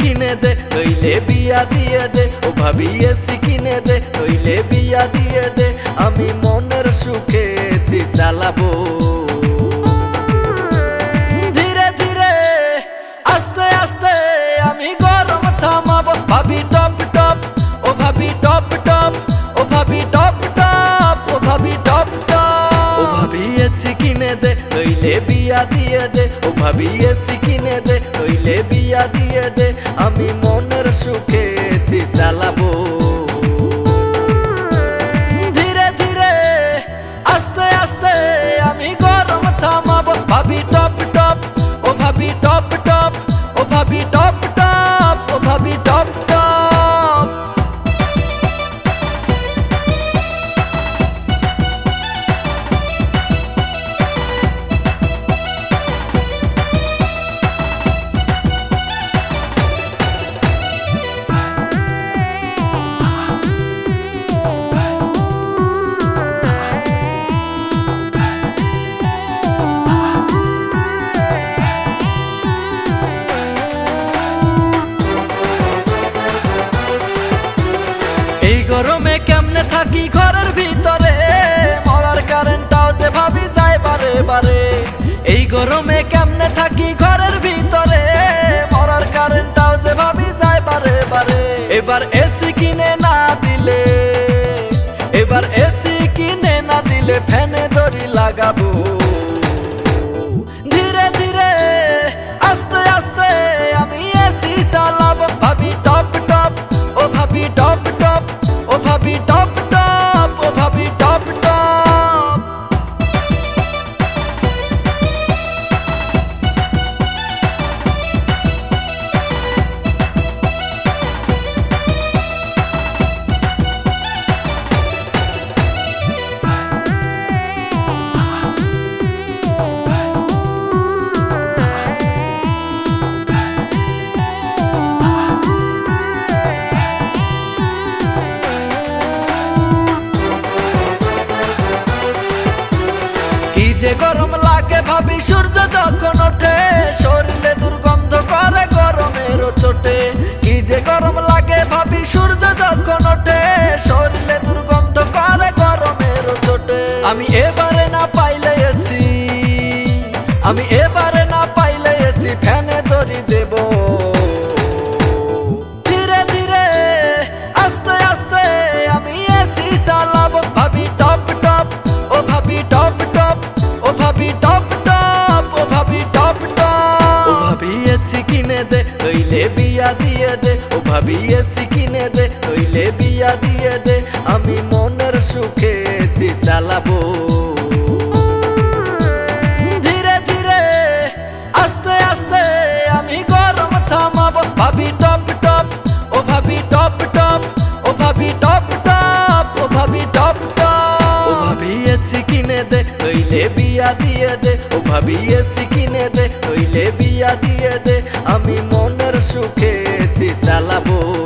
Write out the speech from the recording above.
কিনে দে, নইলে বিয়া দিয়ে দে। ও ভাবি এসি কিনে দে, নইলে বিয়া দিয়ে দে। আমি মনের সুখে চালাবো। ধীরে ধীরে, আস্তে আস্তে আমি গরম থামাবো। ভাবি টপ টপ, ও ভাবি টপ টপ, ও ভাবি টপ টপ, ও ভাবি টপ টপ। ও ভাবি কিনে দে, নইলে বিয়া দিয়ে দে। ও ভাবি এসি কিনে দে নইলে বিয়া দিয়ে দে। আমি মনের সুখে চালাবো। গরমে কেমনে থাকি ঘরের ভিতরে? মরার কারেন্টটাও যে ভাবি যায় বারে বারে। এই গরমে কেমনে থাকি ঘরের ভিতরে? মরার কারেন্টটাও যে ভাবি যায় বারে বারে। এবার এসি কিনে না দিলে, এবার এসি কিনে না দিলে ফ্যানে দড়ি লাগাবো। ধীরে ধীরে, আস্তে আস্তে আমি ভাবি টপ টপ, ও ভাবি টপ যে গরম লাগে ভাবি, সূর্য যখন ওঠে, শরীরে দুর্গন্ধ করে গরমের চোটে কি যে গরম লাগে ভাবি, সূর্য যখন ওঠে, শরীরে দুর্গন্ধ করে গরমের চোটে আমি এবারে না পাইলে এসি, আমি এবারে না পাইলে এসি, ফ্যানে দড়ি দেব। নইলে বিয়া দিয়ে দে, ও ভাবি এসি কিনে দে, নইলে বিয়া দিয়ে দে, আমি মনের সুখে এসি চালাবো। ধীরে ধীরে, আস্তে আস্তে আমি গরম থামাবো ভাবি নইলে বিয়া দিয়ে দে, ও ভাবি এসি কিনে দে, নইলে বিয়া দিয়ে দে, আমি মনের সুখে এসি চালাবো।